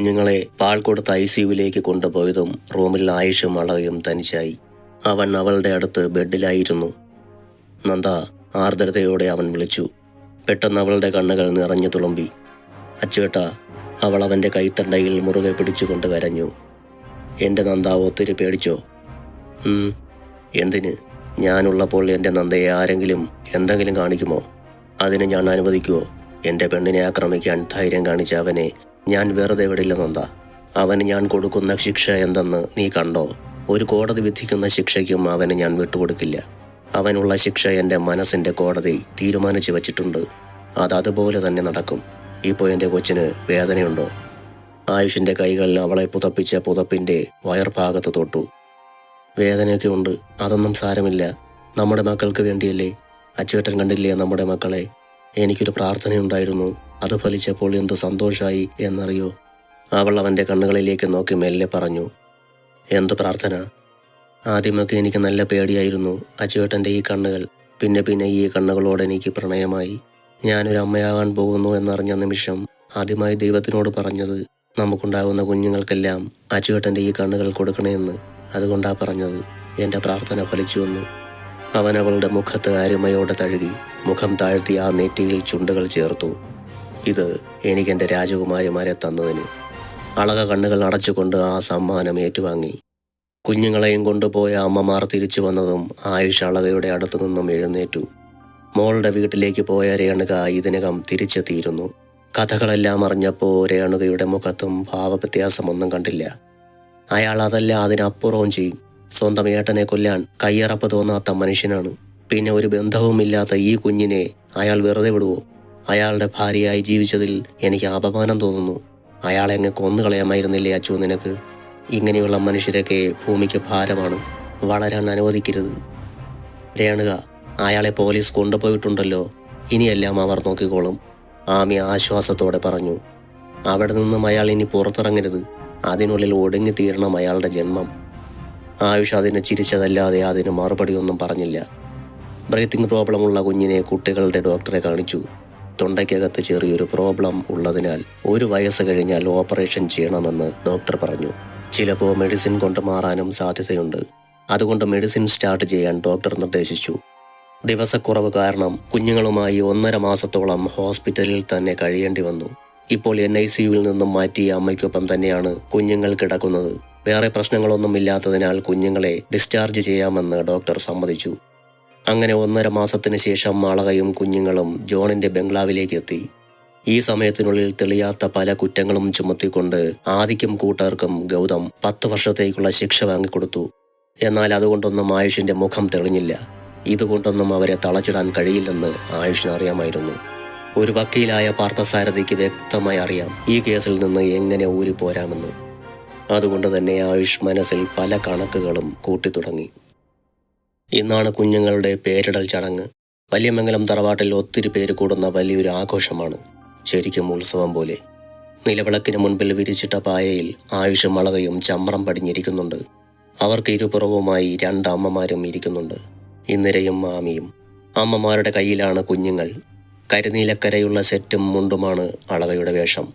കുഞ്ഞുങ്ങളെ പാൽ കൊടുത്ത് ഐ സിയുവിലേക്ക് കൊണ്ടുപോയതും റൂമിൽ ആയുഷും അളകയും തനിച്ചായി. അവൻ അവളുടെ അടുത്ത് ബെഡിലായിരുന്നു. നന്ദ ആർദ്രതയോടെ അവൻ വിളിച്ചു. പെട്ടെന്ന് അവളുടെ കണ്ണുകൾ നിറഞ്ഞു തുളുമ്പി. അച്ചുവേട്ട അവൾ അവന്റെ കൈത്തണ്ടയിൽ മുറുകെ പിടിച്ചുകൊണ്ട് കരഞ്ഞു. എന്റെ നന്ദ ഒത്തിരി പേടിച്ചോ? എന്തിന്? ഞാനുള്ളപ്പോൾ എന്റെ നന്ദയെ ആരെങ്കിലും എന്തെങ്കിലും കാണിക്കുമോ? അതിന് ഞാൻ അനുവദിക്കുമോ എന്റെ പെണ്ണിനെ ആക്രമിക്കാൻ ധൈര്യം കാണിച്ച അവനെ ഞാൻ വെറുതെ വിടില്ല നന്ദ അവന് ഞാൻ കൊടുക്കുന്ന ശിക്ഷ എന്തെന്ന് നീ കണ്ടോ? ഒരു കോടതി വിധിക്കുന്ന ശിക്ഷയ്ക്കും അവന് ഞാൻ വിട്ടുകൊടുക്കില്ല. അവനുള്ള ശിക്ഷ എന്റെ മനസ്സിന്റെ കോടതി തീരുമാനിച്ചു വച്ചിട്ടുണ്ട്. അത് അതുപോലെ തന്നെ നടക്കും. ഇപ്പോൾ എന്റെ കൊച്ചിന് വേദനയുണ്ടോ? ആയുഷിന്റെ കൈകൾ അവളെ പുതപ്പിച്ച പുതപ്പിന്റെ വയർഭാഗത്ത് തൊട്ടു. വേദനയൊക്കെ ഉണ്ട്. അതൊന്നും സാരമില്ല. നമ്മുടെ മക്കൾക്ക് വേണ്ടിയല്ലേ? അച്ചേട്ടൻ കണ്ടില്ലേ നമ്മുടെ മക്കളെ? എനിക്കൊരു പ്രാർത്ഥനയുണ്ടായിരുന്നു. അത് ഫലിച്ചപ്പോൾ എന്ത് സന്തോഷമായി എന്നറിയോ? അവൾ അവന്റെ കണ്ണുകളിലേക്ക് നോക്കി മെല്ലെ പറഞ്ഞു എന്ത് പ്രാർത്ഥന? ആദ്യമൊക്കെ എനിക്ക് നല്ല പേടിയായിരുന്നു അച്ചുവേട്ടന്റെ ഈ കണ്ണുകൾ. പിന്നെ പിന്നെ ഈ കണ്ണുകളോട് എനിക്ക് പ്രണയമായി. ഞാനൊരു അമ്മയാകാൻ പോകുന്നു എന്നറിഞ്ഞ നിമിഷം ആദ്യമായി ദൈവത്തിനോട് പറഞ്ഞത് നമുക്കുണ്ടാകുന്ന കുഞ്ഞുങ്ങൾക്കെല്ലാം അച്ചുവേട്ടന്റെ ഈ കണ്ണുകൾ കൊടുക്കണമെന്ന് അതുകൊണ്ടാ പറഞ്ഞത്. എന്റെ പ്രാർത്ഥന ഫലിച്ചുവെന്ന് അവൻ അവളുടെ മുഖത്ത് അരുമയോടെ തഴുകി മുഖം താഴ്ത്തി ആ നെറ്റിയിൽ ചുണ്ടുകൾ ചേർത്തു. ഇത് എനിക്കെന്റെ രാജകുമാരിമാരെ തന്നതിന് അളക കണ്ണുകൾ അടച്ചുകൊണ്ട് ആ സമ്മാനം ഏറ്റുവാങ്ങി. കുഞ്ഞുങ്ങളെയും കൊണ്ടുപോയ അമ്മമാർ തിരിച്ചു വന്നതും ആയുഷ് അളകയുടെ അടുത്തു നിന്നും എഴുന്നേറ്റു. മോളുടെ വീട്ടിലേക്ക് പോയ രേണുക ഇതിനകം തിരിച്ചെത്തിയിരുന്നു. കഥകളെല്ലാം അറിഞ്ഞപ്പോൾ രേണുകയുടെ മുഖത്തും ഭാവവ്യത്യാസമൊന്നും കണ്ടില്ല. അയാൾ അതല്ല അതിനപ്പുറവും ചെയ്യും. സ്വന്തം ഏട്ടനെ കൊല്ലാൻ കയ്യറപ്പ് തോന്നാത്ത മനുഷ്യനാണ്. പിന്നെ ഒരു ബന്ധവുമില്ലാത്ത ഈ കുഞ്ഞിനെ അയാൾ വെറുതെ വിടുവോ? അയാളുടെ ഭാര്യയായി ജീവിച്ചതിൽ എനിക്ക് അപമാനം തോന്നുന്നു. അയാളെ അങ്ങ് കൊന്നുകളയാമായിരുന്നില്ലേ അച്ചു നിനക്ക്? ഇങ്ങനെയുള്ള മനുഷ്യരൊക്കെ ഭൂമിക്ക് ഭാരമാണ്. വളരാൻ അനുവദിക്കരുത്. രേണുക അയാളെ പോലീസ് കൊണ്ടുപോയിട്ടുണ്ടല്ലോ. ഇനിയെല്ലാം അവർ നോക്കിക്കോളും. ആമി ആശ്വാസത്തോടെ പറഞ്ഞു. അവിടെ നിന്നും അയാൾ ഇനി പുറത്തിറങ്ങരുത്. അതിനുള്ളിൽ ഒടുങ്ങി തീരണം അയാളുടെ ജന്മം. ആയുഷ് അതിനെ ചിരിച്ചതല്ലാതെ അതിന് മറുപടിയൊന്നും പറഞ്ഞില്ല. ബ്രീത്തിങ് പ്രോബ്ലം ഉള്ള കുഞ്ഞിനെ കുട്ടികളുടെ ഡോക്ടറെ കാണിച്ചു. തൊണ്ടയ്ക്കകത്ത് ചെറിയൊരു പ്രോബ്ലം ഉള്ളതിനാൽ ഒരു വയസ്സ് കഴിഞ്ഞാൽ ഓപ്പറേഷൻ ചെയ്യണമെന്ന് ഡോക്ടർ പറഞ്ഞു. ചിലപ്പോൾ മെഡിസിൻ കൊണ്ട് മാറാനും സാധ്യതയുണ്ട്. അതുകൊണ്ട് മെഡിസിൻ സ്റ്റാർട്ട് ചെയ്യാൻ ഡോക്ടർ നിർദ്ദേശിച്ചു. ദിവസക്കുറവ് കാരണം കുഞ്ഞുങ്ങളുമായി ഒന്നര മാസത്തോളം ഹോസ്പിറ്റലിൽ തന്നെ കഴിയേണ്ടി വന്നു. ഇപ്പോൾ എൻ ഐ സിയുവിൽ നിന്നും മാറ്റി അമ്മയ്ക്കൊപ്പം തന്നെയാണ് കുഞ്ഞുങ്ങൾ കിടക്കുന്നത്. വേറെ പ്രശ്നങ്ങളൊന്നും ഇല്ലാത്തതിനാൽ കുഞ്ഞുങ്ങളെ ഡിസ്ചാർജ് ചെയ്യാമെന്ന് ഡോക്ടർ സമ്മതിച്ചു. അങ്ങനെ ഒന്നര മാസത്തിന് ശേഷം മാളകയും കുഞ്ഞുങ്ങളും ജോണിന്റെ ബംഗ്ലാവിലേക്ക് എത്തി. ഈ സമയത്തിനുള്ളിൽ തെളിയാത്ത പല കുറ്റങ്ങളും ചുമത്തിക്കൊണ്ട് ആദിക്കും കൂട്ടർക്കും ഗൗതം പത്ത് വർഷത്തേക്കുള്ള ശിക്ഷ വാങ്ങിക്കൊടുത്തു. എന്നാൽ അതുകൊണ്ടൊന്നും ആയുഷിന്റെ മുഖം തെളിഞ്ഞില്ല. ഇതുകൊണ്ടൊന്നും അവരെ തളച്ചിടാൻ കഴിയില്ലെന്ന് ആയുഷിന് അറിയാമായിരുന്നു. ഒരു വക്കീലായ പാർത്ഥസാരഥിക്ക് വ്യക്തമായി അറിയാം ഈ കേസിൽ നിന്ന് എങ്ങനെ ഊരിപ്പോരാമെന്ന്. അതുകൊണ്ട് തന്നെ ആയുഷ് മനസ്സിൽ പല കണക്കുകളും കൂട്ടിത്തുടങ്ങി. ഇന്നാണ് കുഞ്ഞുങ്ങളുടെ പേരിടൽ ചടങ്ങ്. വലിയമംഗലം തറവാട്ടിൽ ഒത്തിരി പേര് കൂടുന്ന വലിയൊരു ആഘോഷമാണ്. ശരിക്കും ഉത്സവം പോലെ. നിലവിളക്കിന് മുൻപിൽ വിരിച്ചിട്ട പായയിൽ ആയുഷും അളകയും ചമ്രം പടിഞ്ഞിരിക്കുന്നുണ്ട്. അവർക്ക് ഇരുപുറവുമായി രണ്ട് അമ്മമാരും ഇരിക്കുന്നുണ്ട്. ഇന്ദിരയും മാമിയും. അമ്മമാരുടെ കയ്യിലാണ് കുഞ്ഞുങ്ങൾ. കരിനീലക്കരയുള്ള സെറ്റും മുണ്ടുമാണ് അളകയുടെ വേഷം.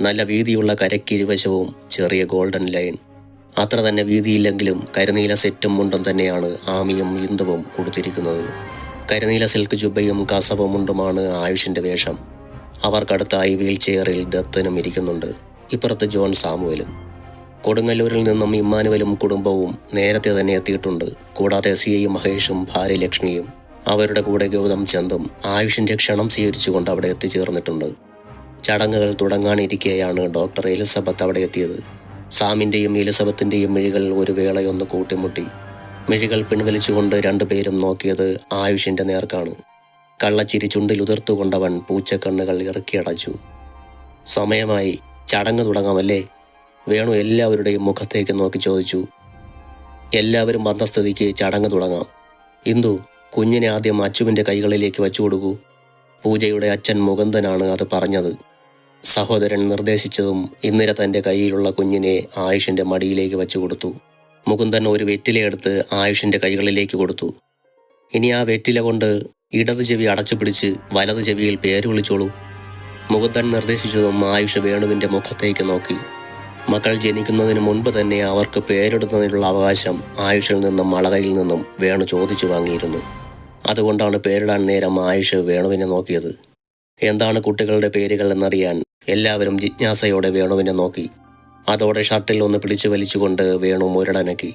നല്ല വീതിയുള്ള കരയ്ക്കിരുവശവും ചെറിയ ഗോൾഡൻ ലൈൻ. അത്ര തന്നെ വീതിയില്ലെങ്കിലും കരിനീല സെറ്റും മുണ്ടും തന്നെയാണ് ആമിയും ഇന്ദുവും കൊടുത്തിരിക്കുന്നത് കരിനീല സിൽക്ക് ജുബയും കസവും മുണ്ടുമാണ് ആയുഷിന്റെ വേഷം. അവർക്കടുത്തായി വീൽ ചെയറിൽ ദത്തനും ഇരിക്കുന്നുണ്ട്. ഇപ്പുറത്ത് ജോൺ സാമുവലും. കൊടുങ്ങല്ലൂരിൽ നിന്നും ഇമ്മാനുവലും കുടുംബവും നേരത്തെ തന്നെ എത്തിയിട്ടുണ്ട്. കൂടാതെ സി ഐ മഹേഷും ഭാര്യ ലക്ഷ്മിയും. അവരുടെ കൂടെ ഗൗതം ചന്തും ആയുഷിന്റെ ക്ഷണം സ്വീകരിച്ചുകൊണ്ട് അവിടെ എത്തിച്ചേർന്നിട്ടുണ്ട്. ചടങ്ങുകൾ തുടങ്ങാനിരിക്കെയാണ് ഡോക്ടർ എലിസബത്ത് അവിടെ എത്തിയത്. സാമിന്റെയും എലിസബത്തിന്റെയും മിഴികൾ ഒരു വേളയൊന്ന് കൂട്ടിമുട്ടി. മിഴികൾ പിൻവലിച്ചുകൊണ്ട് രണ്ടുപേരും നോക്കിയത് ആയുഷിന്റെ നേർക്കാണ്. കള്ളച്ചിരി ചുണ്ടിൽ ഉതിർത്തുകൊണ്ടവൻ പൂച്ചക്കണ്ണുകൾ ഇറക്കിയടച്ചു സമയമായി ചടങ്ങ് തുടങ്ങാമല്ലേ? വേണു എല്ലാവരുടെയും മുഖത്തേക്ക് നോക്കി ചോദിച്ചു. എല്ലാവരും വന്ന സ്ഥിതിക്ക് ചടങ്ങ് തുടങ്ങാം. ഇന്ദു കുഞ്ഞിനെ ആദ്യം അച്ചുവിന്റെ കൈകളിലേക്ക് വെച്ചു കൊടുക്കൂ പൂജയുടെ അച്ഛൻ മുകുന്ദനാണ് അത് പറഞ്ഞത്. സഹോദരൻ നിർദ്ദേശിച്ചതും ഇന്ദിര തന്റെ കയ്യിലുള്ള കുഞ്ഞിനെ ആയുഷിന്റെ മടിയിലേക്ക് വെച്ചു കൊടുത്തു. മുകുന്ദൻ ഒരു വെറ്റിലയെടുത്ത് ആയുഷിന്റെ കൈകളിലേക്ക് കൊടുത്തു. ഇനി ആ വെറ്റില കൊണ്ട് ഇടത് ചെവി അടച്ചു പിടിച്ച് വലത് ചെവിയിൽ പേര് വിളിച്ചോളൂ. മുകുന്ദൻ നിർദ്ദേശിച്ചതും ആയുഷ് വേണുവിന്റെ മുഖത്തേക്ക് നോക്കി. മക്കൾ ജനിക്കുന്നതിന് മുൻപ് തന്നെ അവർക്ക് പേരിടുന്നതിനുള്ള അവകാശം ആയുഷിൽ നിന്നും മളകയിൽ നിന്നും വേണു ചോദിച്ചു വാങ്ങിയിരുന്നു. അതുകൊണ്ടാണ് പേരിടാൻ നേരം ആയുഷ് വേണുവിനെ നോക്കിയത്. എന്താണ് കുട്ടികളുടെ പേരുകൾ എന്നറിയാൻ എല്ലാവരും ജിജ്ഞാസയോടെ വേണുവിനെ നോക്കി. അതോടെ ഷർട്ടിൽ ഒന്ന് പിടിച്ചു വലിച്ചുകൊണ്ട് വേണു മുരടനക്കി.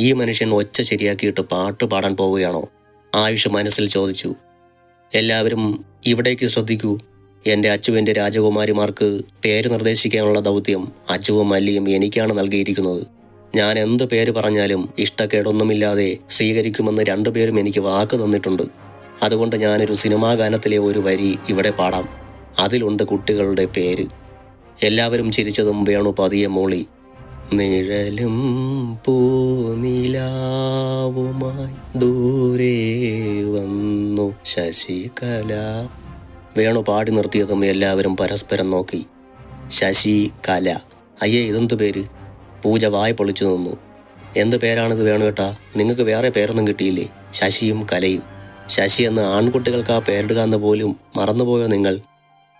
ഈ മനുഷ്യൻ ഒച്ച ശരിയാക്കിയിട്ട് പാട്ട് പാടാൻ പോവുകയാണോ? ആയുഷ് മനസ്സിൽ ചോദിച്ചു. എല്ലാവരും ഇവിടേക്ക് ശ്രദ്ധിക്കൂ. എന്റെ അച്ചുവിന്റെ രാജകുമാരിമാർക്ക് പേര് നിർദ്ദേശിക്കാനുള്ള ദൗത്യം അച്ചുവും മല്ലിയും എനിക്കാണ് നൽകിയിരിക്കുന്നത്. ഞാൻ എന്ത് പേര് പറഞ്ഞാലും ഇഷ്ടക്കേടൊന്നുമില്ലാതെ സ്വീകരിക്കുമെന്ന് രണ്ടുപേരും എനിക്ക് വാക്ക് തന്നിട്ടുണ്ട്. അതുകൊണ്ട് ഞാനൊരു സിനിമാ ഗാനത്തിലെ ഒരു വരി ഇവിടെ പാടാം. അതിലുണ്ട് കുട്ടികളുടെ പേര്. എല്ലാവരും ചിരിച്ചതും വേണു പതിയെ മൂളി. നിഴലും പൂനിലാവുമായി ദൂരെ വന്നു ശശികല. വേണു പാടി നിർത്തിയതും എല്ലാവരും പരസ്പരം നോക്കി. ശശി കല അയ്യേ ഇതെന്തു പേര്? പൂജ വായ പൊളിച്ചു നിന്നു. എന്ത് പേരാണിത് വേണു കേട്ടാ നിങ്ങൾക്ക് വേറെ പേരൊന്നും കിട്ടിയില്ലേ? ശശിയും കലയും. ശശി എന്ന് ആൺകുട്ടികൾക്ക് ആ പേരിടുക എന്ന് പോലും മറന്നുപോയോ നിങ്ങൾ?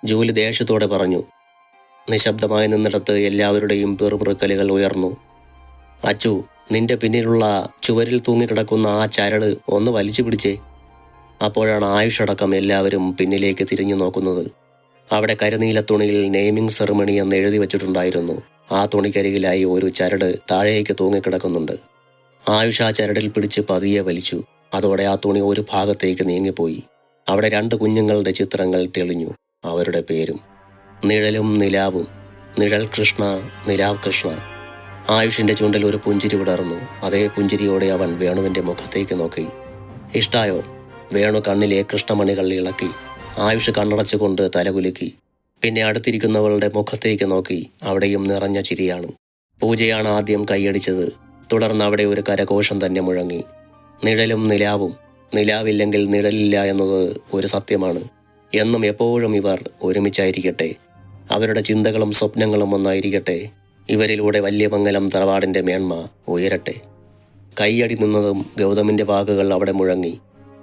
ജൂലി ദേഷ്യത്തോടെ പറഞ്ഞു. നിശബ്ദമായി നിന്നിടത്ത് എല്ലാവരുടെയും പെറുപിറുക്കലുകൾ ഉയർന്നു. അച്ചു നിന്റെ പിന്നിലുള്ള ചുവരിൽ തൂങ്ങിക്കിടക്കുന്ന ആ ചരട് ഒന്ന് വലിച്ചു പിടിച്ചേ. അപ്പോഴാണ് ആയുഷടക്കം എല്ലാവരും പിന്നിലേക്ക് തിരിഞ്ഞു നോക്കുന്നത്. അവിടെ കരുനീല തുണിയിൽ നെയ്മിംഗ് സെറിമണി എന്ന് എഴുതി വച്ചിട്ടുണ്ടായിരുന്നു. ആ തുണിക്കരികിലായി ഒരു ചരട് താഴേക്ക് തൂങ്ങിക്കിടക്കുന്നുണ്ട്. ആയുഷ ആ ചരടിൽ പിടിച്ച് പതിയെ വലിച്ചു. അതോടെ ആ തുണി ഒരു ഭാഗത്തേക്ക് നീങ്ങിപ്പോയി. അവിടെ രണ്ട് കുഞ്ഞുങ്ങളുടെ ചിത്രങ്ങൾ തെളിഞ്ഞു. അവരുടെ പേരും നിഴലും നിലാവും. നിഴൽ കൃഷ്ണ നിലാവ് കൃഷ്ണ. ആയുഷിന്റെ ചുണ്ടിൽ ഒരു പുഞ്ചിരി വിടർന്നു. അതേ പുഞ്ചിരിയോടെ അവൻ വേണുവിന്റെ മുഖത്തേക്ക് നോക്കി. ഇഷ്ടായോ? വേണു കണ്ണിലെ കൃഷ്ണമണികൾ ഇളക്കി. ആയുഷ് കണ്ണടച്ചുകൊണ്ട് തലകുലുക്കി. പിന്നെ അടുത്തിരിക്കുന്നവളുടെ മുഖത്തേക്ക് നോക്കി. അവിടെയും നിറഞ്ഞ ചിരിയാണ്. പൂജയാണ് ആദ്യം കൈയടിച്ചത്. തുടർന്ന് അവിടെ ഒരു കരഘോഷം തന്നെ മുഴങ്ങി. നിഴലും നിലാവും. നിലാവില്ലെങ്കിൽ നിഴലില്ല എന്നത് ഒരു സത്യമാണ്. എന്നും എപ്പോഴും ഇവർ ഒരുമിച്ചായിരിക്കട്ടെ. അവരുടെ ചിന്തകളും സ്വപ്നങ്ങളും ഒന്നായിരിക്കട്ടെ. ഇവരിലൂടെ വല്യമംഗലം തറവാടിന്റെ മേന്മ ഉയരട്ടെ. കൈയടി നിന്നതും ഗൗതമിന്റെ വാക്കുകൾ അവിടെ മുഴങ്ങി.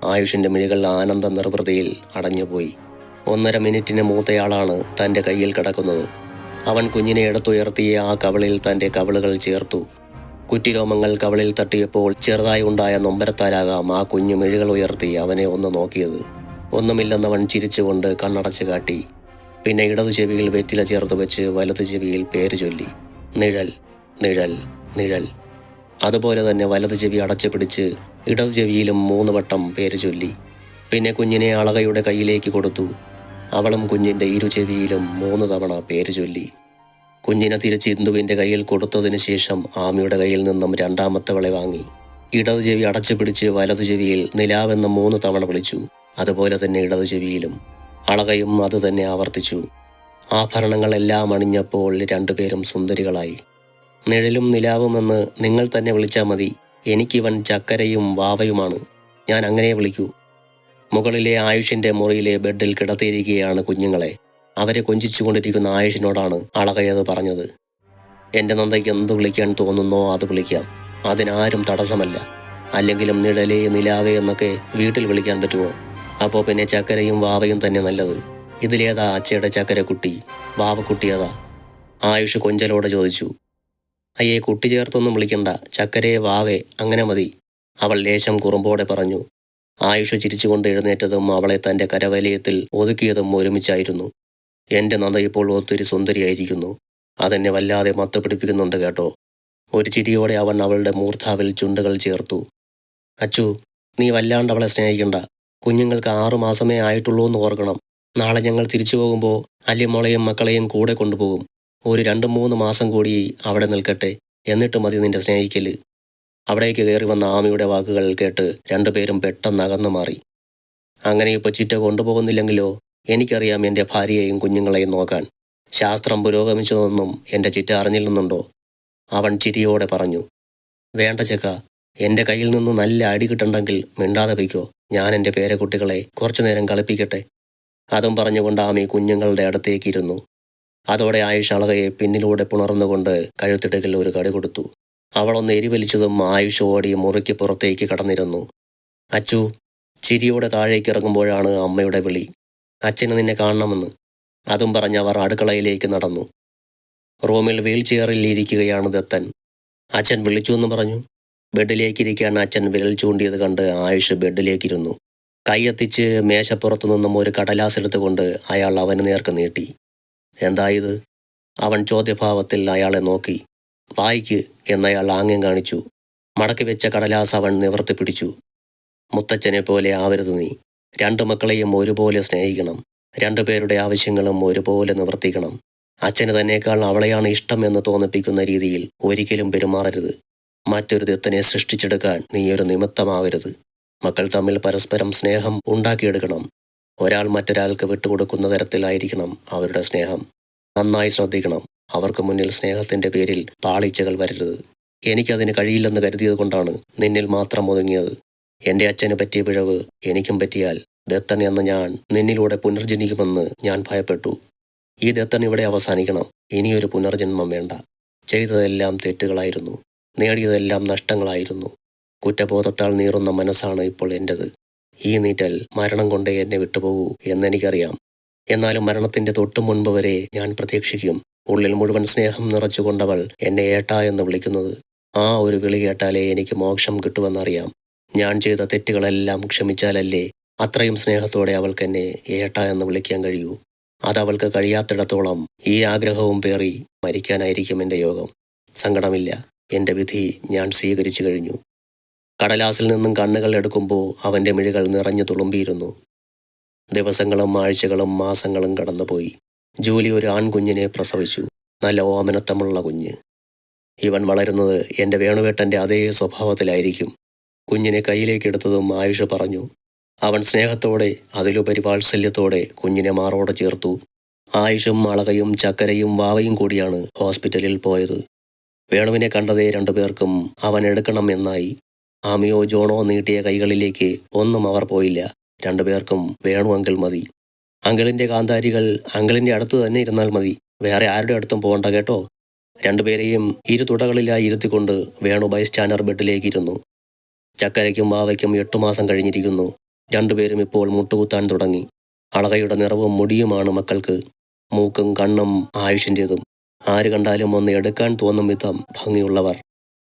ആയുഷിന്റെ മിഴികൾ ആനന്ദ നിർവൃതിയിൽ അടഞ്ഞുപോയി. ഒന്നര മിനിറ്റിന് മൂത്തയാളാണ് തന്റെ കയ്യിൽ കിടക്കുന്നത്. അവൻ കുഞ്ഞിനെ എടുത്തുയർത്തിയ ആ കവളിൽ തന്റെ കവളുകൾ ചേർത്തു. കുറ്റിരോമങ്ങൾ കവളിൽ തട്ടിയപ്പോൾ ചെറുതായി ഉണ്ടായ നൊമ്പരത്താലാകാം ആ കുഞ്ഞു മിഴികൾ ഉയർത്തി അവനെ ഒന്ന് നോക്കിയത്. ഒന്നുമില്ലെന്നവൻ ചിരിച്ചുകൊണ്ട് കണ്ണടച്ചു കാട്ടി. പിന്നെ ഇടതു ചെവിയിൽ വെറ്റില ചേർത്ത് വെച്ച് വലതു ചെവിയിൽ പേര് ചൊല്ലി. നിഴൽ നിഴൽ നിഴൽ. അതുപോലെ തന്നെ വലതു ചെവി അടച്ചു പിടിച്ച് ഇടതു ചെവിയിലും മൂന്ന് വട്ടം പേര് ചൊല്ലി. പിന്നെ കുഞ്ഞിനെ അളകയുടെ കയ്യിലേക്ക് കൊടുത്തു. അവളും കുഞ്ഞിന്റെ ഇരു ചെവിയിലും മൂന്ന് തവണ പേര് ചൊല്ലി. കുഞ്ഞിനെ തിരിച്ച് ഇന്ദുവിന്റെ കയ്യിൽ കൊടുത്തതിന് ശേഷം ആമിയുടെ കയ്യിൽ നിന്നും രണ്ടാമത്തവളെ വാങ്ങി. ഇടതു ചെവി അടച്ചു പിടിച്ച് വലതു ചെവിയിൽ നിലാവെന്ന് മൂന്ന് തവണ വിളിച്ചു. അതുപോലെ തന്നെ ഇടതു ചെവിയിലും. അളകയും അത് തന്നെ ആവർത്തിച്ചു. ആഭരണങ്ങളെല്ലാം അണിഞ്ഞപ്പോൾ രണ്ടുപേരും സുന്ദരികളായി. നിഴലും നിലാവുമെന്ന് നിങ്ങൾ തന്നെ വിളിച്ചാൽ മതി. എനിക്കിവൻ ചക്കരയും വാവയുമാണ്. ഞാൻ അങ്ങനെ വിളിക്കൂ. മുകളിലെ ആയുഷിന്റെ മുറിയിലെ ബെഡിൽ കിടത്തിയിരിക്കുകയാണ് കുഞ്ഞുങ്ങളെ. അവരെ കൊഞ്ചിച്ചുകൊണ്ടിരിക്കുന്ന ആയുഷിനോടാണ് അളകയത് പറഞ്ഞത്. എന്റെ നന്ദയ്ക്ക് എന്ത് വിളിക്കാൻ തോന്നുന്നോ അത് വിളിക്കാം. അതിനാരും തടസ്സമല്ല. അല്ലെങ്കിലും നിഴലേ നിലാവേ എന്നൊക്കെ വീട്ടിൽ വിളിക്കാൻ പറ്റുമോ? അപ്പോൾ പിന്നെ ചക്കരയും വാവയും തന്നെ നല്ലത്. ഇതിലേതാ അച്ചയുടെ ചക്കരക്കുട്ടി? വാവക്കുട്ടി ഏതാ ആയുഷ് കൊഞ്ചലോടെ ചോദിച്ചു. അയ്യേ കുട്ടി ചേർത്തൊന്നും വിളിക്കണ്ട. ചക്കരയെ വാവേ അങ്ങനെ മതി. അവൾ ലേശം കുറുമ്പോടെ പറഞ്ഞു. ആയുഷ് ചിരിച്ചുകൊണ്ട് എഴുന്നേറ്റതും അവളെ തന്റെ കരവലയത്തിൽ ഒതുക്കിയതും ഒരുമിച്ചായിരുന്നു. എന്റെ നന്ദ ഇപ്പോൾ ഒത്തിരി സുന്ദരിയായിരിക്കുന്നു. അതെന്നെ വല്ലാതെ മത്തപ്പിടിപ്പിക്കുന്നുണ്ട് കേട്ടോ. ഒരു ചിരിയോടെ അവൻ അവളുടെ മൂർധാവിൽ ചുണ്ടുകൾ ചേർത്തു. അച്ചു നീ വല്ലാണ്ട് അവളെ സ്നേഹിക്കണ്ട. കുഞ്ഞുങ്ങൾക്ക് ആറു മാസമേ ആയിട്ടുള്ളൂ എന്ന് ഓർക്കണം. നാളെ ഞങ്ങൾ തിരിച്ചു പോകുമ്പോൾ അല്ലിമോളെയും മക്കളെയും കൂടെ കൊണ്ടുപോകും. ഒരു രണ്ട് മൂന്ന് മാസം കൂടി അവിടെ നിൽക്കട്ടെ. എന്നിട്ട് മതി നിന്റെ സ്നേഹിക്കൽ. അവിടേക്ക് കയറി വന്ന ആമിയുടെ വാക്കുകൾ കേട്ട് രണ്ടുപേരും പെട്ടെന്ന് അകന്നു മാറി. അങ്ങനെ ഇപ്പൊ ചിറ്റ കൊണ്ടുപോകുന്നില്ലെങ്കിലോ? എനിക്കറിയാം എന്റെ ഭാര്യയെയും കുഞ്ഞുങ്ങളെയും നോക്കാൻ. ശാസ്ത്രം പുരോഗമിച്ചതൊന്നും എന്റെ ചിറ്റ അറിഞ്ഞില്ലെന്നുണ്ടോ? അവൻ ചിരിയോടെ പറഞ്ഞു. വേണ്ട ചെക്ക എന്റെ കയ്യിൽ നിന്ന് നല്ല അടി കിട്ടണ്ടെങ്കിൽ മിണ്ടാതെ വയ്ക്കോ ഞാൻ എന്റെ പേരക്കുട്ടികളെ കുറച്ചു നേരം കളിപ്പിക്കട്ടെ. അതും പറഞ്ഞുകൊണ്ട് ആമി കുഞ്ഞുങ്ങളുടെ അടുത്തേക്കിരുന്നു. അതോടെ ആയുഷ് അളകയെ പിന്നിലൂടെ പുണർന്നുകൊണ്ട് കഴുത്തിടകിൽ ഒരു കടി കൊടുത്തു. അവളൊന്ന് എരിവലിച്ചതും ആയുഷ് ഓടി മുറിക്ക് പുറത്തേക്ക് കടന്നിരുന്നു. അച്ചു ചിരിയോടെ താഴേക്ക് ഇറങ്ങുമ്പോഴാണ് അമ്മയുടെ വിളി. അച്ഛന് നിന്നെ കാണണമെന്ന്. അതും പറഞ്ഞ് അവർ അടുക്കളയിലേക്ക് നടന്നു. റൂമിൽ വീൽ ചെയറിൽ ഇരിക്കുകയാണ് ദത്തൻ. അച്ഛൻ വിളിച്ചു എന്ന് പറഞ്ഞു. ബെഡിലേക്കിരിക്കാൻ അച്ഛൻ വിരൽ ചൂണ്ടിയത് കണ്ട് ആയുഷ് ബെഡിലേക്കിരുന്നു. കൈയെത്തിച്ച് മേശപ്പുറത്തു നിന്നും ഒരു കടലാസെടുത്തുകൊണ്ട് അയാൾ അവന് നേർക്ക് നീട്ടി. എന്തായത് അവൻ ചോദ്യഭാവത്തിൽ അയാളെ നോക്കി. വായിക്ക് എന്നയാൾ ആംഗ്യം കാണിച്ചു. മടക്കി വെച്ച കടലാസ് അവൻ നിവർത്തി പിടിച്ചു. മുത്തച്ഛനെ പോലെ ആവരുത് നീ. രണ്ടു മക്കളെയും ഒരുപോലെ സ്നേഹിക്കണം. രണ്ടുപേരുടെ ആവശ്യങ്ങളും ഒരുപോലെ നിവർത്തിക്കണം. അച്ഛന് തന്നെക്കാൾ അവളെയാണ് ഇഷ്ടം എന്ന് തോന്നിപ്പിക്കുന്ന രീതിയിൽ ഒരിക്കലും പെരുമാറരുത്. മറ്റൊരു ദത്തനെ സൃഷ്ടിച്ചെടുക്കാൻ നീ ഒരു നിമിത്തമാവരുത്. മക്കൾ തമ്മിൽ പരസ്പരം സ്നേഹം ഉണ്ടാക്കിയെടുക്കണം. ഒരാൾ മറ്റൊരാൾക്ക് വിട്ടുകൊടുക്കുന്ന തരത്തിലായിരിക്കണം അവരുടെ സ്നേഹം. നന്നായി ശ്രദ്ധിക്കണം. അവർക്ക് മുന്നിൽ സ്നേഹത്തിന്റെ പേരിൽ പാളിച്ചകൾ വരരുത്. എനിക്കതിന് കഴിയില്ലെന്ന് കരുതിയത് കൊണ്ടാണ് നിന്നിൽ മാത്രം ഒതുങ്ങിയത്. എന്റെ അച്ഛന് പറ്റിയ പിഴവ് എനിക്കും പറ്റിയാൽ ദത്തൻ എന്ന ഞാൻ നിന്നിലൂടെ പുനർജനിക്കുമെന്ന് ഞാൻ ഭയപ്പെട്ടു. ഈ ദത്തൻ ഇവിടെ അവസാനിക്കണം. ഇനിയൊരു പുനർജന്മം വേണ്ട. ചെയ്തതെല്ലാം തെറ്റുകളായിരുന്നു. നേടിയതെല്ലാം നഷ്ടങ്ങളായിരുന്നു. കുറ്റബോധത്താൽ നീറുന്ന മനസ്സാണ് ഇപ്പോൾ എന്റെത് ഈ നീറ്റൽ മരണം കൊണ്ടേ എന്നെ വിട്ടുപോകൂ എന്നെനിക്കറിയാം. എന്നാലും മരണത്തിന്റെ തൊട്ടു മുൻപ് വരെ ഞാൻ പ്രതീക്ഷിക്കും. ഉള്ളിൽ മുഴുവൻ സ്നേഹം നിറച്ചുകൊണ്ടവൾ എന്നെ ഏട്ടാ എന്ന് വിളിക്കുന്നത്. ആ ഒരു വിളി കേട്ടാലേ എനിക്ക് മോക്ഷം കിട്ടുമെന്നറിയാം. ഞാൻ ചെയ്ത തെറ്റുകളെല്ലാം ക്ഷമിച്ചാലല്ലേ അത്രയും സ്നേഹത്തോടെ അവൾക്ക് എന്നെ ഏട്ട എന്ന് വിളിക്കാൻ കഴിയൂ. അതവൾക്ക് കഴിയാത്തിടത്തോളം ഈ ആഗ്രഹവും പേറി മരിക്കാനായിരിക്കും എന്റെ യോഗം. സങ്കടമില്ല. എന്റെ വിധി ഞാൻ സ്വീകരിച്ചു കഴിഞ്ഞു. കടലാസിൽ നിന്നും കണ്ണുകൾ എടുക്കുമ്പോൾ അവന്റെ മിഴികൾ നിറഞ്ഞു തുളുമ്പിയിരുന്നു. ദിവസങ്ങളും ആഴ്ചകളും മാസങ്ങളും കടന്നുപോയി. ജൂലി ഒരു ആൺകുഞ്ഞിനെ പ്രസവിച്ചു. നല്ല ഓമനത്തമുള്ള കുഞ്ഞ്. ഇവൻ വളരുന്നത് എന്റെ വേണുവേട്ടന്റെ അതേ സ്വഭാവത്തിലായിരിക്കും. കുഞ്ഞിനെ കയ്യിലേക്കെടുത്തതും ആയുഷ പറഞ്ഞു. അവൻ സ്നേഹത്തോടെ അതിലുപരി വാത്സല്യത്തോടെ കുഞ്ഞിനെ മാറോടെ ചേർത്തു. ആയുഷും അളകയും ചക്കരയും വാവയും കൂടിയാണ് ഹോസ്പിറ്റലിൽ പോയത്. വേണുവിനെ കണ്ടതേ രണ്ടുപേർക്കും അവൻ എടുക്കണം എന്നായി. ആമിയോ ജോണോ നീട്ടിയ കൈകളിലേക്ക് ഒന്നും അവർ പോയില്ല. രണ്ടുപേർക്കും വേണു അങ്കിൾ മതി. അങ്കിളിന്റെ കാന്താരികൾ അങ്കിളിന്റെ അടുത്ത് തന്നെ ഇരുന്നാൽ മതി. വേറെ ആരുടെ അടുത്തും പോകണ്ട കേട്ടോ. രണ്ടുപേരെയും ഇരു തുടകളിലായി ഇരുത്തിക്കൊണ്ട് വേണു ബൈസ്റ്റാൻഡർ ബെഡിലേക്ക് ഇരുന്നു. ചക്കരയ്ക്കും വാവയ്ക്കും എട്ടു മാസം കഴിഞ്ഞിരിക്കുന്നു. രണ്ടുപേരും ഇപ്പോൾ മുട്ടുകുത്താൻ തുടങ്ങി. അളകയുടെ നിറവും മുടിയുമാണ് മക്കൾക്ക്. മൂക്കും കണ്ണും ആയുഷിന്റെതും. ആര് കണ്ടാലും ഒന്ന് എടുക്കാൻ തോന്നും വിധം ഭംഗിയുള്ളവർ.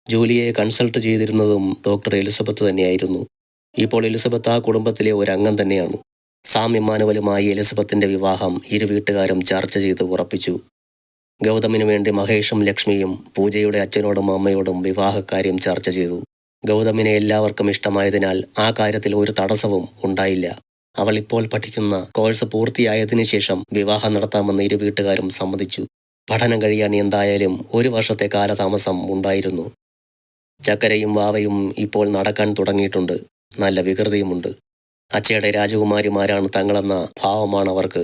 ജൂലിയെ കൺസൾട്ട് ചെയ്തിരുന്നതും ഡോക്ടർ എലിസബത്ത് തന്നെയായിരുന്നു. ഇപ്പോൾ എലിസബത്ത് ആ കുടുംബത്തിലെ ഒരു അംഗം തന്നെയാണ്. സാം ഇമ്മാനുവലുമായി എലിസബത്തിന്റെ വിവാഹം ഇരു വീട്ടുകാരും ചർച്ച ചെയ്ത് ഉറപ്പിച്ചു. ഗൗതമിനു വേണ്ടി മഹേഷും ലക്ഷ്മിയും പൂജയുടെ അച്ഛനോടും അമ്മയോടും വിവാഹകാര്യം ചർച്ച ചെയ്തു. ഗൗതമിനെ എല്ലാവർക്കും ഇഷ്ടമായതിനാൽ ആ കാര്യത്തിൽ ഒരു തടസ്സവും ഉണ്ടായില്ല. അവൾ ഇപ്പോൾ പഠിക്കുന്ന കോഴ്സ് പൂർത്തിയായതിനു ശേഷം വിവാഹം നടത്താമെന്ന് ഇരു വീട്ടുകാരും സമ്മതിച്ചു. പഠനം കഴിയാൻ എന്തായാലും ഒരു വർഷത്തെ കാലതാമസം ഉണ്ടായിരുന്നു. ചക്കരയും വാവയും ഇപ്പോൾ നടക്കാൻ തുടങ്ങിയിട്ടുണ്ട്. നല്ല വികൃതിയുമുണ്ട്. അച്ചയുടെ രാജകുമാരിമാരാണ് തങ്ങളെന്ന ഭാവമാണ് അവർക്ക്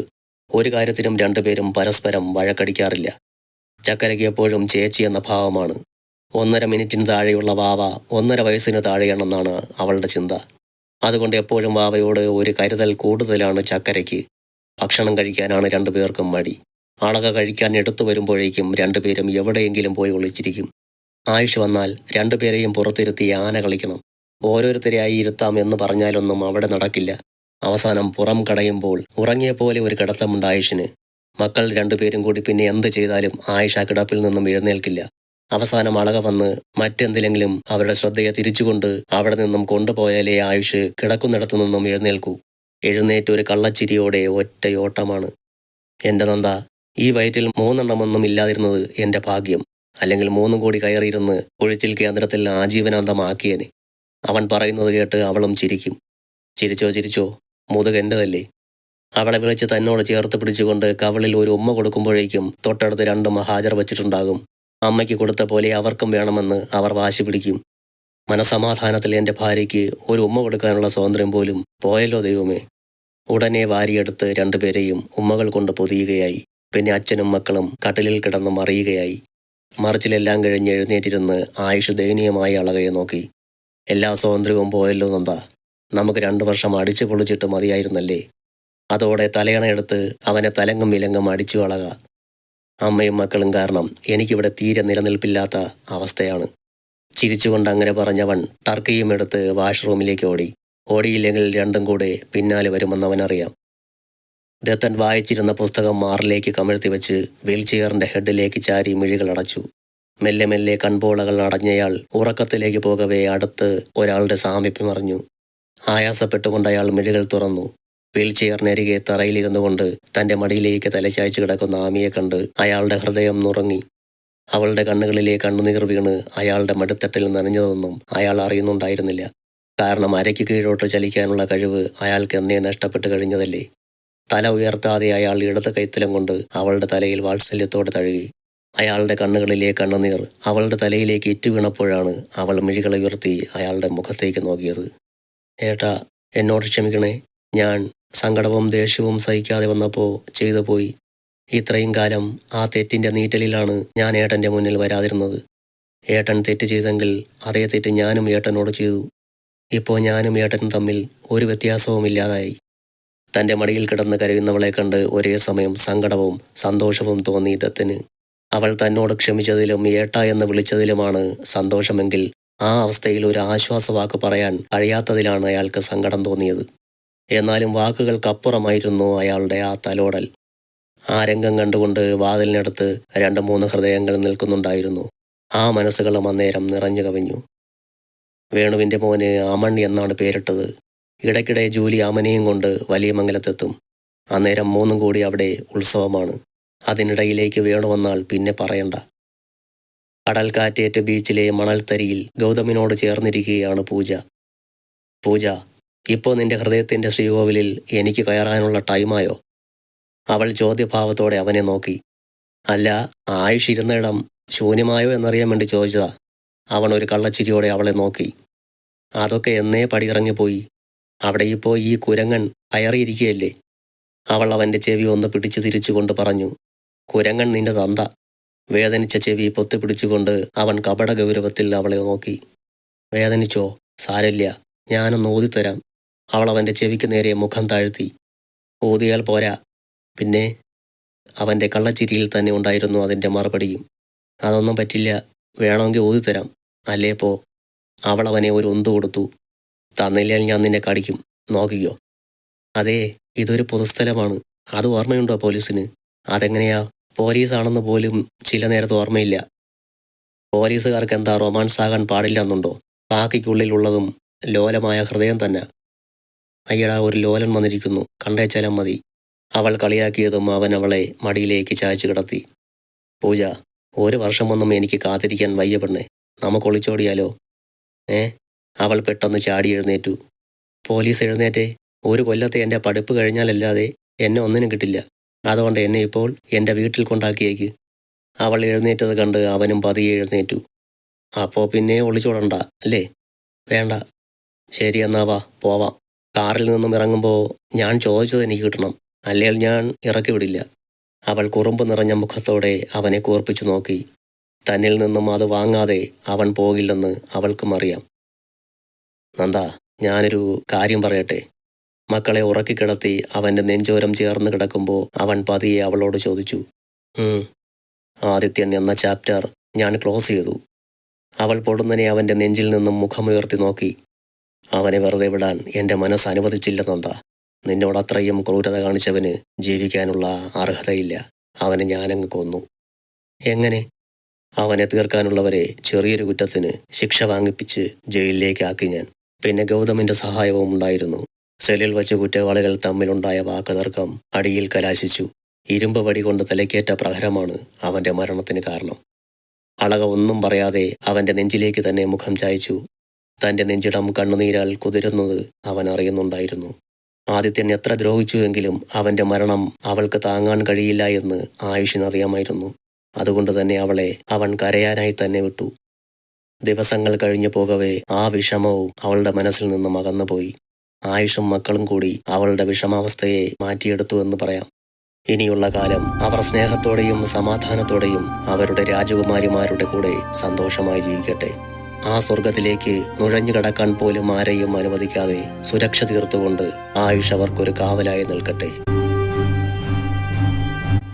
ഒരു കാര്യത്തിനും രണ്ടുപേരും പരസ്പരം വഴക്കടിക്കാറില്ല. ചക്കരയ്ക്ക് എപ്പോഴും ചേച്ചി എന്ന ഭാവമാണ്. ഒന്നര മിനിറ്റിന് താഴെയുള്ള വാവ ഒന്നര വയസ്സിന് താഴെയാണെന്നാണ് അവളുടെ ചിന്ത. അതുകൊണ്ട് എപ്പോഴും വാവയോട് ഒരു കരുതൽ കൂടുതലാണ് ചക്കരയ്ക്ക്. ഭക്ഷണം കഴിക്കാനാണ് രണ്ടുപേർക്കും മടി. അളക കഴിക്കാൻ എടുത്തു വരുമ്പോഴേക്കും രണ്ടുപേരും എവിടെയെങ്കിലും പോയി ഒളിച്ചിരിക്കും. ആയുഷ് വന്നാൽ രണ്ടുപേരെയും പുറത്തിരുത്തി ആന കളിക്കണം. ഓരോരുത്തരെയായി ഇരുത്താം എന്ന് പറഞ്ഞാലൊന്നും അവിടെ നടക്കില്ല. അവസാനം പുറം കടയുമ്പോൾ ഉറങ്ങിയ പോലെ ഒരു കിടത്തമുണ്ട് ആയുഷിന്. മക്കൾ രണ്ടുപേരും കൂടി പിന്നെ എന്ത് ചെയ്താലും ആയിഷ കിടപ്പിൽ നിന്നും എഴുന്നേൽക്കില്ല. അവസാനം അളക വന്ന് മറ്റെന്തിലെങ്കിലും അവരുടെ ശ്രദ്ധയെ തിരിച്ചുകൊണ്ട് അവിടെ നിന്നും കൊണ്ടുപോയാലേ ആയുഷ് കിടക്കുന്നിടത്തു നിന്നും എഴുന്നേൽക്കൂ. എഴുന്നേറ്റ് ഒരു കള്ളച്ചിരിയോടെ ഒറ്റയോട്ടമാണ്. എന്റെ നന്ദ ഈ വയറ്റിൽ മൂന്നെണ്ണമൊന്നും ഇല്ലാതിരുന്നത് എന്റെ ഭാഗ്യം. അല്ലെങ്കിൽ മൂന്നും കൂടി കയറിയിരുന്ന് ഒഴിച്ചിൽ കേന്ദ്രത്തിൽ ആജീവനാന്തമാക്കിയനെ. അവൻ പറയുന്നത് കേട്ട് അവളും ചിരിക്കും. ചിരിച്ചോ ചിരിച്ചോ മുതുകെന്റെതല്ലേ അവളെ വിളിച്ച് തന്നോട് ചേർത്ത് പിടിച്ചുകൊണ്ട് കവളിൽ ഒരു ഉമ്മ കൊടുക്കുമ്പോഴേക്കും തൊട്ടടുത്ത് രണ്ട് മഹാജർ വച്ചിട്ടുണ്ടാകും. അമ്മയ്ക്ക് കൊടുത്ത പോലെ അവർക്കും വേണമെന്ന് അവർ വാശി പിടിക്കും. മനസമാധാനത്തിൽ എന്റെ ഭാര്യയ്ക്ക് ഒരു ഉമ്മ കൊടുക്കാനുള്ള സ്വാതന്ത്ര്യം പോലും പോയല്ലോ ദൈവമേ. ഉടനെ വാരിയെടുത്ത് രണ്ടുപേരെയും ഉമ്മകൾ കൊണ്ട് പൊതിയുകയായി. പിന്നെ അച്ഛനും മക്കളും കട്ടിലിൽ കിടന്നു മറിയുകയായി. മറിച്ചിലെല്ലാം കഴിഞ്ഞ് എഴുന്നേറ്റിരുന്ന് ആയുഷ് ദയനീയമായി അളകയെ നോക്കി. എല്ലാ സ്വാതന്ത്ര്യവും പോയല്ലോ നന്ദ. നമുക്ക് രണ്ടു വർഷം അടിച്ചു പൊളിച്ചിട്ട് മതിയായിരുന്നല്ലേ? അതോടെ തലയണയെടുത്ത് അവനെ തലങ്ങും വിലങ്ങും അടിച്ചു അളക. അമ്മയും മക്കളും കാരണം എനിക്കിവിടെ തീരെ നിലനിൽപ്പില്ലാത്ത അവസ്ഥയാണ്. ചിരിച്ചുകൊണ്ട് അങ്ങനെ പറഞ്ഞവൻ ടർക്കിയും എടുത്ത് വാഷ്റൂമിലേക്ക് ഓടി. ഓടിയില്ലെങ്കിൽ രണ്ടും കൂടെ പിന്നാലെ വരുമെന്നവനറിയാം. ദത്തൻ വായിച്ചിരുന്ന പുസ്തകം മാറിലേക്ക് കമിഴ്ത്തി വെച്ച് വീൽചെയറിന്റെ ഹെഡിലേക്ക് ചാരി മിഴികൾ അടച്ചു. മെല്ലെ മെല്ലെ കൺപോളകൾ അടഞ്ഞയാൾ ഉറക്കത്തിലേക്ക് പോകവേ അടുത്ത് ഒരാളുടെ സാമീപ്യം അറിഞ്ഞു. ആയാസപ്പെട്ടുകൊണ്ട് അയാൾ മിഴികൾ തുറന്നു. വീൽചെയറിനരികെ തറയിലിരുന്നു കൊണ്ട് തന്റെ മടിയിലേക്ക് തലചായ്ച്ചു കിടക്കുന്ന ആമിയെ കണ്ട് അയാളുടെ ഹൃദയം നുറങ്ങി. അവളുടെ കണ്ണുകളിലെ കണ്ണുനീർ വീണ് അയാളുടെ മടുത്തട്ടിൽ നനഞ്ഞതൊന്നും അയാൾ അറിയുന്നുണ്ടായിരുന്നില്ല. കാരണം അരയ്ക്ക് കീഴോട്ട് ചലിക്കാനുള്ള കഴിവ് അയാൾക്ക് എന്നേ നഷ്ടപ്പെട്ടു കഴിഞ്ഞതല്ലേ. തല ഉയർത്താതെ അയാൾ ഇടത് കൈത്തലം കൊണ്ട് അവളുടെ തലയിൽ വാത്സല്യത്തോടെ തഴുകി. അയാളുടെ കണ്ണുകളിലെ കണ്ണുനീർ അവളുടെ തലയിലേക്ക് ഇറ്റു വീണപ്പോഴാണ് അവൾ മിഴികളെ ഉയർത്തി അയാളുടെ മുഖത്തേക്ക് നോക്കിയത്. ഏട്ടാ എന്നോട് ക്ഷമിക്കണേ. ഞാൻ സങ്കടവും ദേഷ്യവും സഹിക്കാതെ വന്നപ്പോൾ ചെയ്തു പോയി. ഇത്രയും കാലം ആ തെറ്റിന്റെ നീറ്റലിലാണ് ഞാൻ ഏട്ടന്റെ മുന്നിൽ വരാതിരുന്നത്. ഏട്ടൻ തെറ്റ് ചെയ്തെങ്കിൽ അതേ തെറ്റ് ഞാനും ഏട്ടനോട് ചെയ്തു. ഇപ്പോൾ ഞാനും ഏട്ടനും തമ്മിൽ ഒരു വ്യത്യാസവും ഇല്ലാതായി. തന്റെ മടിയിൽ കിടന്ന് കരയുന്നവളെ കണ്ട് ഒരേ സമയം സങ്കടവും സന്തോഷവും തോന്നി ദത്തിന്. അവൾ തന്നോട് ക്ഷമിച്ചതിലും ഏട്ട എന്ന് വിളിച്ചതിലുമാണ് സന്തോഷമെങ്കിൽ ആ അവസ്ഥയിൽ ഒരു ആശ്വാസവാക്ക് പറയാൻ കഴിയാത്തതിലാണ് അയാൾക്ക് സങ്കടം തോന്നിയത്. എന്നാലും വാക്കുകൾക്കപ്പുറമായിരുന്നു അയാളുടെ ആ തലോടൽ. ആ രംഗം കണ്ടുകൊണ്ട് വാതിലിനടുത്ത് രണ്ട് മൂന്ന് ഹൃദയങ്ങൾ നിൽക്കുന്നുണ്ടായിരുന്നു. ആ മനസ്സുകളും അന്നേരം നിറഞ്ഞു കവിഞ്ഞു. വേണുവിന്റെ മോന് അമൺ എന്നാണ് പേരിട്ടത്. ഇടയ്ക്കിടെ ജൂലി അമനെയും കൊണ്ട് വലിയ മംഗലത്തെത്തും. അന്നേരം മൂന്നും കൂടി അവിടെ ഉത്സവമാണ്. അതിനിടയിലേക്ക് വേണു വന്നാൽ പിന്നെ പറയണ്ട. കടൽക്കാറ്റേറ്റ് ബീച്ചിലെ മണൽത്തരിയിൽ ഗൗതമിനോട് ചേർന്നിരിക്കുകയാണ് പൂജ. പൂജ ഇപ്പോൾ നിന്റെ ഹൃദയത്തിന്റെ ശ്രീകോവിലിൽ എനിക്ക് കയറാനുള്ള ടൈമായോ? അവൾ ചോദ്യഭാവത്തോടെ അവനെ നോക്കി. അല്ല ആയുഷ് ഇരുന്നിടം ശൂന്യമായോ എന്നറിയാൻ വേണ്ടി ചോദിച്ചതാ. അവൻ ഒരു കള്ളച്ചിരിയോടെ അവളെ നോക്കി. അതൊക്കെ എന്നേ പടിയിറങ്ങിപ്പോയി. അവിടെ ഇപ്പോൾ ഈ കുരങ്ങൻ കയറിയിരിക്കുകയല്ലേ? അവൾ അവന്റെ ചെവി ഒന്ന് പിടിച്ചു തിരിച്ചുകൊണ്ട് പറഞ്ഞു കുരങ്ങൻ നിന്റെ തന്ത. വേദനിച്ച ചെവി പൊത്തിപ്പിടിച്ചുകൊണ്ട് അവൻ കപട ഗൗരവത്തിൽ അവളെ നോക്കി. വേദനിച്ചോ? സാരല്ല ഞാനൊന്ന് ഊതിത്തരാം. അവൾ അവന്റെ ചെവിക്ക് നേരെ മുഖം താഴ്ത്തി ഊതിയാൽ പോരാ. പിന്നെ അവന്റെ കള്ളച്ചിരിയിൽ തന്നെ ഉണ്ടായിരുന്നു അതിന്റെ മറുപടിയും. അതൊന്നും പറ്റില്ല. വേണമെങ്കിൽ ഊതിത്തരാം അല്ലേ പോ. അവൾ അവനെ ഒരു ഉന്തു കൊടുത്തു. തന്നില്ലാൽ ഞാൻ നിന്നെ കടിക്കും. നോക്കിയോ അതെ ഇതൊരു പൊതുസ്ഥലമാണ്. അത് ഓർമ്മയുണ്ടോ പോലീസിന്? അതെങ്ങനെയാ? പോലീസാണെന്ന് പോലും ചില നേരത്ത് ഓർമ്മയില്ല. പോലീസുകാർക്ക് എന്താ റൊമാൻസ് ആകാൻ പാടില്ല എന്നുണ്ടോ? കാക്കിക്കുള്ളിലുള്ളതും ലോലമായ ഹൃദയം തന്നെ. അയ്യടാ ഒരു ലോലൻ വന്നിരിക്കുന്നു. കണ്ടേച്ചാലും മതി. അവൾ കളിയാക്കിയതും അവൻ അവളെ മടിയിലേക്ക് ചായച്ചു കിടത്തി. പൂജ ഒരു വർഷമൊന്നും എനിക്ക് കാത്തിരിക്കാൻ വയ്യ പെണ്ണെ. നമുക്ക് ഒളിച്ചോടിയാലോ? ഏ? അവൾ പെട്ടെന്ന് ചാടി എഴുന്നേറ്റു. പോലീസ് എഴുന്നേറ്റേ. ഒരു കൊല്ലത്തെ എന്റെ പഠിപ്പ് കഴിഞ്ഞാലല്ലാതെ എന്നെ ഒന്നിനും കിട്ടില്ല. അതുകൊണ്ട് എന്നെ ഇപ്പോൾ എന്റെ വീട്ടിൽ കൊണ്ടാക്കിയേക്ക്. അവൾ എഴുന്നേറ്റത് കണ്ട് അവനും പതിയെ എഴുന്നേറ്റു. അപ്പോ പിന്നെ ഒളിച്ചോടണ്ട അല്ലേ? വേണ്ട. ശരി എന്നാ വാ പോവാം. കാറിൽ നിന്നും ഇറങ്ങുമ്പോൾ ഞാൻ ചോദിച്ചത് എനിക്ക് കിട്ടണം. അല്ലെങ്കിൽ ഞാൻ ഇറക്കി വിടില്ല. അവൾ കുറുമ്പ് നിറഞ്ഞ മുഖത്തോടെ അവനെ കൂർപ്പിച്ചു നോക്കി. തന്നിൽ നിന്നും അത് വാങ്ങാതെ അവൻ പോകില്ലെന്ന് അവൾക്കും അറിയാം. നന്ദ ഞാനൊരു കാര്യം പറയട്ടെ. മക്കളെ ഉറക്കിക്കിടത്തി അവന്റെ നെഞ്ചോരം ചേർന്ന് കിടക്കുമ്പോൾ അവൻ പതിയെ അവളോട് ചോദിച്ചു. ആദിത്യൻ എന്ന ചാപ്റ്റർ ഞാൻ ക്ലോസ് ചെയ്തു. അവൾ പൊടുന്നനെ അവന്റെ നെഞ്ചിൽ നിന്നും മുഖമുയർത്തി നോക്കി. അവനെ വെറുതെ വിടാൻ എന്റെ മനസ്സ് അനുവദിച്ചില്ല നന്ദ നിന്നോട് അത്രയും ക്രൂരത കാണിച്ചവന് ജീവിക്കാനുള്ള അർഹതയില്ല. അവനെ ഞാനങ്ങ് കൊന്നു. എങ്ങനെ? അവനെ തീർക്കാനുള്ളവരെ ചെറിയൊരു കുറ്റത്തിന് ശിക്ഷ വാങ്ങിപ്പിച്ച് ജയിലിലേക്കാക്കി ഞാൻ. പിന്നെ ഗൗതമിന്റെ സഹായവും ഉണ്ടായിരുന്നു. സെല്ലിൽ വച്ച് കുറ്റവാളികൾ തമ്മിലുണ്ടായ വാക്കുതർക്കം അടിയിൽ കലാശിച്ചു. ഇരുമ്പ് വടി കൊണ്ട് തലക്കേറ്റ പ്രഹരമാണ് അവന്റെ മരണത്തിന് കാരണം. അളക ഒന്നും പറയാതെ അവന്റെ നെഞ്ചിലേക്ക് തന്നെ മുഖം ചായച്ചു. തന്റെ നെഞ്ചിടം കണ്ണുനീരാൽ കുതിരുന്നത് അവൻ അറിയുന്നുണ്ടായിരുന്നു. ആദിത്യൻ എത്ര ദ്രോഹിച്ചുവെങ്കിലും അവന്റെ മരണം അവൾക്ക് താങ്ങാൻ കഴിയില്ല എന്ന് ആയുഷിനറിയാമായിരുന്നു. അതുകൊണ്ട് തന്നെ അവളെ അവൻ കരയാനായി തന്നെ വിട്ടു. ദിവസങ്ങൾ കഴിഞ്ഞു പോകവേ ആ വിഷമവും അവളുടെ മനസ്സിൽ നിന്നും അകന്നുപോയി. ആയുഷും മക്കളും കൂടി അവളുടെ വിഷമാവസ്ഥയെ മാറ്റിയെടുത്തു എന്ന് പറയാം. ഇനിയുള്ള കാലം അവർ സ്നേഹത്തോടെയും സമാധാനത്തോടെയും അവരുടെ രാജകുമാരിമാരുടെ കൂടെ സന്തോഷമായി ജീവിക്കട്ടെ. ആ സ്വർഗത്തിലേക്ക് നുഴഞ്ഞു കടക്കാൻ പോലും ആരെയും അനുവദിക്കാതെ സുരക്ഷ തീർത്തുകൊണ്ട് ആയുഷ് അവർക്കൊരു കാവലായി നിൽക്കട്ടെ.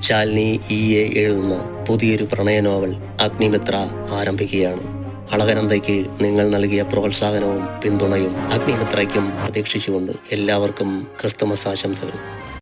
ശാലിനി ഇ എ എഴുതുന്ന പുതിയൊരു പ്രണയ നോവൽ അഗ്നിമിത്ര ആരംഭിക്കുകയാണ്. അളകനന്ദയ്ക്ക് നിങ്ങൾ നൽകിയ പ്രോത്സാഹനവും പിന്തുണയും അഗ്നിമിത്രയ്ക്കും പ്രതീക്ഷിച്ചുകൊണ്ട് എല്ലാവർക്കും ക്രിസ്തുമസ് ആശംസകൾ.